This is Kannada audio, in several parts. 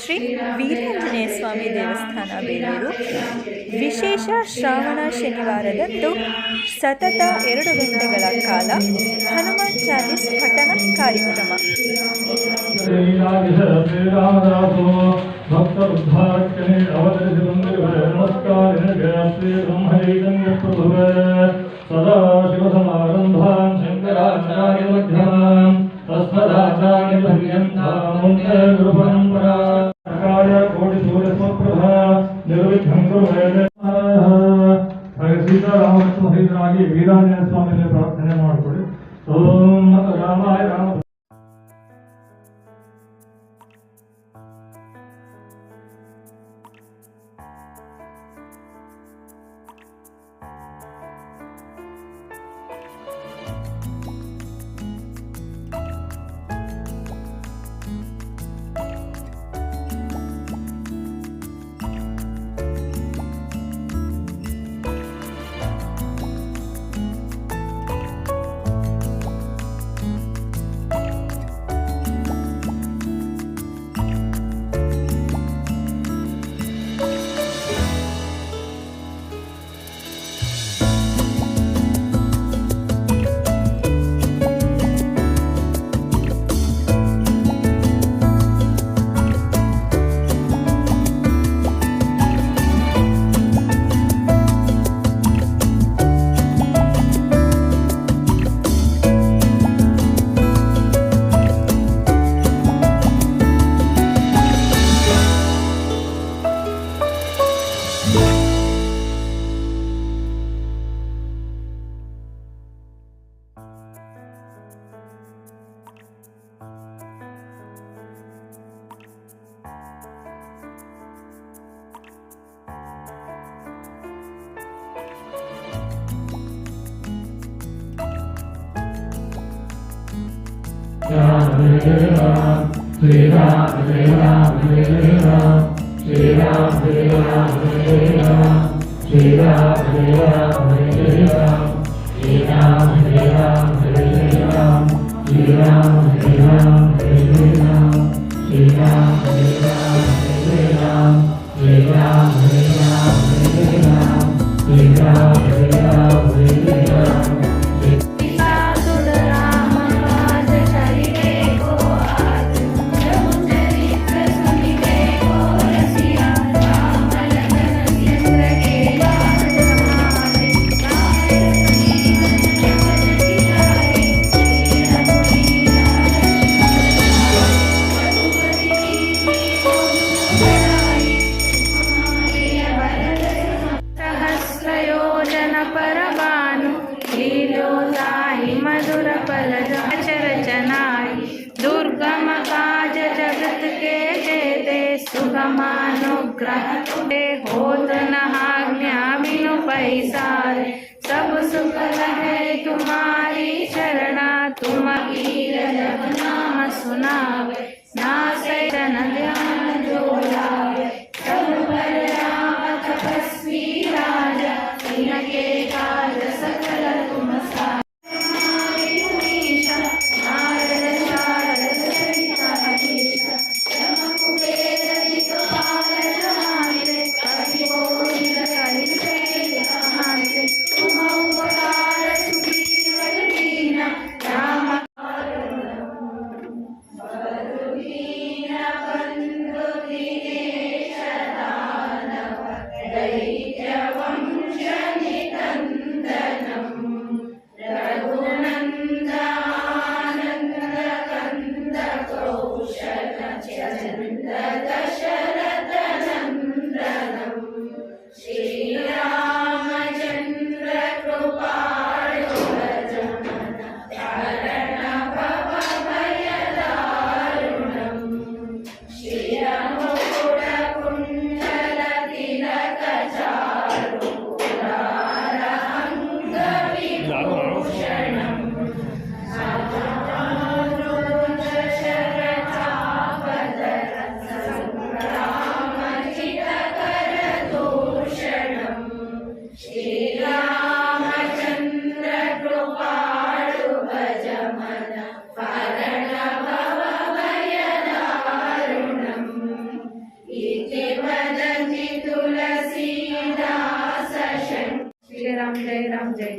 ಶ್ರೀ ವೀರಾಂಜನೇಯ ಸ್ವಾಮಿ ದೇವಸ್ಥಾನ ಬೇಲೂರು. ವಿಶೇಷ ಶ್ರಾವಣ ಶನಿವಾರದಂದು ಸತತ ಎರಡು ಗಂಟೆಗಳ ಕಾಲ ಹನುಮಾನ್ ಚಾಲೀಸ್ ಪಠನ ಕಾರ್ಯಕ್ರಮ. ಶ್ರೀರಾಮದಾಸೋ ಭಕ್ತ Ram Hare होत नहाज्ञा बिनु पैसा सब सुख है तुम्हारी शरणा तुम कीर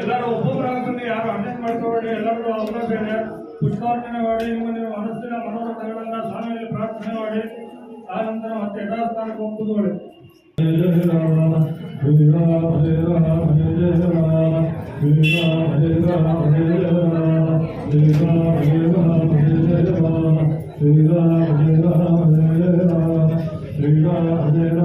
ಎಲ್ಲರೂ ಒಬ್ಬೊಬ್ಬರು ಯಾರು ಅಟೆಂಡ್ ಮಾಡ್ಕೋಬೇಡಿ ಎಲ್ಲರೂ ಅವಕಾಶ ಇದೆ ಪುಷ್ಪಾರ್ಚನೆ ಮಾಡಿ ನಿಮ್ಮ ಮನಸ್ಸಿನ ಮನೋರಥಗಳನ್ನ ಸ್ವಾಮಿಯಲ್ಲಿ ಪ್ರಾರ್ಥನೆ ಮಾಡಿ ಆ ನಂತರ ಮತ್ತೆ ಯಥಾಸ್ಥಾನಕ್ಕೆ ಒಪ್ಪಿಕೊಳ್ಳಿ ಶ್ರೀರಾಮ పదిహేడు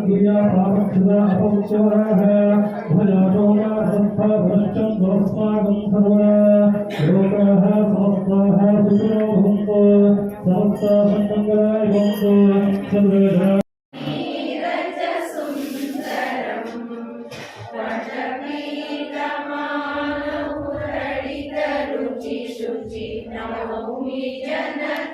దుర్యా పాపక్షుర అపౌత్యవరాహ భజాతో సంస్థ భ్రష్టం దురస్మాకం సర్వ లోకాః సమస్తాః జనత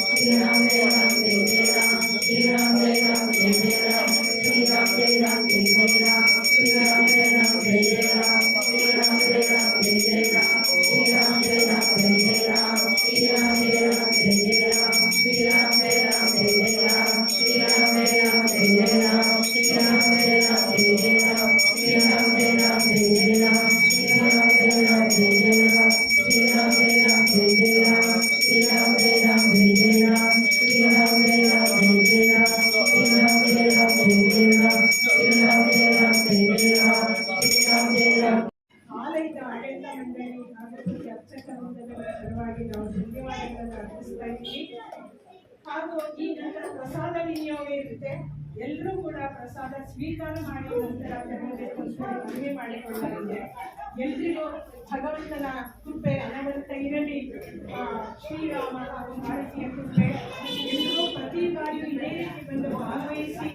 ಹಾಗೂ ಈ ನಂತರ ಪ್ರಸಾದ ವಿನಿಯೋಗ ಇರುತ್ತೆ. ಎಲ್ಲರೂ ಕೂಡ ಪ್ರಸಾದ ಸ್ವೀಕಾರ ಮಾಡಿ ನಂತರ ಮನವಿ ಮಾಡಿಕೊಳ್ಳಲಾಗಿದೆ ಎಲ್ರಿಗೂ ಭಗವಂತನ ಕೃಪೆ ಅನವರ್ತ ಇರಲಿ. ಶ್ರೀರಾಮ ಹಾಗೂ ಭಾರತೀಯ ಕೃಪೆ. ಎಲ್ಲರೂ ಪ್ರತಿ ಬಾರಿಯೂ ಇದೇ ರೀತಿ ಬಂದು ಭಾಗವಹಿಸಿ.